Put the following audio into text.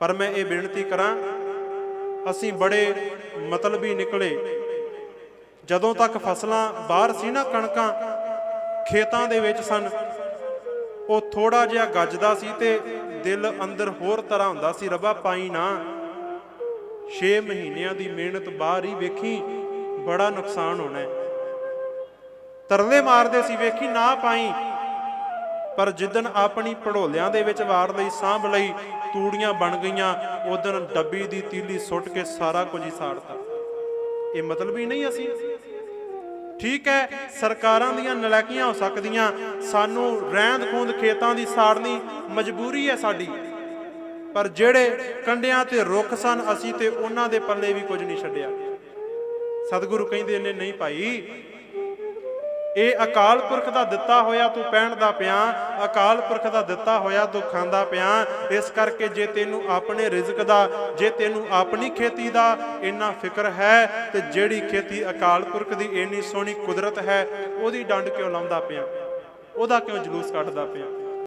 ਪਰ ਮੈਂ ਇਹ ਬੇਨਤੀ ਕਰਾਂ, ਅਸੀਂ ਬੜੇ ਮਤਲਬੀ ਨਿਕਲੇ। ਜਦੋਂ ਤੱਕ ਫਸਲਾਂ ਬਾਹਰ ਸੀ ਨਾ ਕਣਕਾਂ, ਖੇਤਾਂ ਦੇ ਵਿੱਚ ਸਨ, ਉਹ ਥੋੜਾ ਜਿਹਾ ਗੱਜਦਾ ਸੀ ਤੇ ਦਿਲ ਅੰਦਰ ਹੋਰ ਤਰ੍ਹਾਂ ਹੁੰਦਾ ਸੀ, ਰੱਬਾ ਪਾਈ ਨਾ। 6 ਮਹੀਨਿਆਂ ਦੀ ਮਿਹਨਤ ਬਾਹਰ ਹੀ ਵੇਖੀ, ਬੜਾ ਨੁਕਸਾਨ ਹੋਣਾ ਹੈ। ਤਰਲੇ ਮਾਰਦੇ ਸੀ, ਵੇਖੀ ਨਾ ਪਾਈ। ਪਰ ਜਿੱਦਨ ਆਪਣੀ ਪੜੋਲਿਆਂ ਦੇ ਵਿੱਚ ਵਾਰ ਲਈ ਸਾਂਭ ਲਈ ਤੂੜੀਆਂ ਬਣ ਗਈਆਂ ਉਦੋਂ ਡੱਬੀ ਦੀ ਤੀਲੀ ਸੁੱਟ ਕੇ ਸਾਰਾ ਕੁਝ ਹੀ ਸਾੜਤਾ ਇਹ ਮਤਲਬ ਹੀ ਨਹੀਂ ਅਸੀਂ। ਠੀਕ ਹੈ, ਸਰਕਾਰਾਂ ਦੀਆਂ ਨਲਾਇਕੀਆਂ ਹੋ ਸਕਦੀਆਂ, ਸਾਨੂੰ ਰਹਿੰਦ ਖੂੰਦ ਖੇਤਾਂ ਦੀ ਸਾੜਨੀ ਮਜਬੂਰੀ ਹੈ ਸਾਡੀ। ਪਰ ਜਿਹੜੇ ਕੰਡਿਆਂ ਤੇ ਰੁੱਖ ਸਨ, ਅਸੀਂ ਤੇ ਉਹਨਾਂ ਦੇ ਪੱਲੇ ਵੀ ਕੁਝ ਨਹੀਂ ਛੱਡਿਆ। ਸਤਿਗੁਰੂ ਕਹਿੰਦੇ ਨੇ, ਨਹੀਂ ਭਾਈ ਇਹ ਅਕਾਲ ਪੁਰਖ ਦਾ ਦਿੱਤਾ ਹੋਇਆ ਤੂੰ ਪਹਿਨਦਾ ਪਿਆ, ਅਕਾਲ ਪੁਰਖ ਦਾ ਦਿੱਤਾ ਹੋਇਆ ਤੂੰ ਖਾਂਦਾ ਪਿਆ। ਇਸ ਕਰਕੇ ਜੇ ਤੈਨੂੰ ਆਪਣੇ ਰਿਜ਼ਕ ਦਾ, ਜੇ ਤੈਨੂੰ ਆਪਣੀ ਖੇਤੀ ਦਾ ਇੰਨਾ ਫਿਕਰ ਹੈ, ਤੇ ਜਿਹੜੀ ਖੇਤੀ ਅਕਾਲ ਪੁਰਖ ਦੀ ਇੰਨੀ ਸੋਹਣੀ ਕੁਦਰਤ ਹੈ, ਉਹਦੀ ਡੰਡ ਕਿਉਂ ਲਾਉਂਦਾ ਪਿਆ? ਉਹਦਾ ਕਿਉਂ ਜਲੂਸ ਕੱਢਦਾ ਪਿਆ?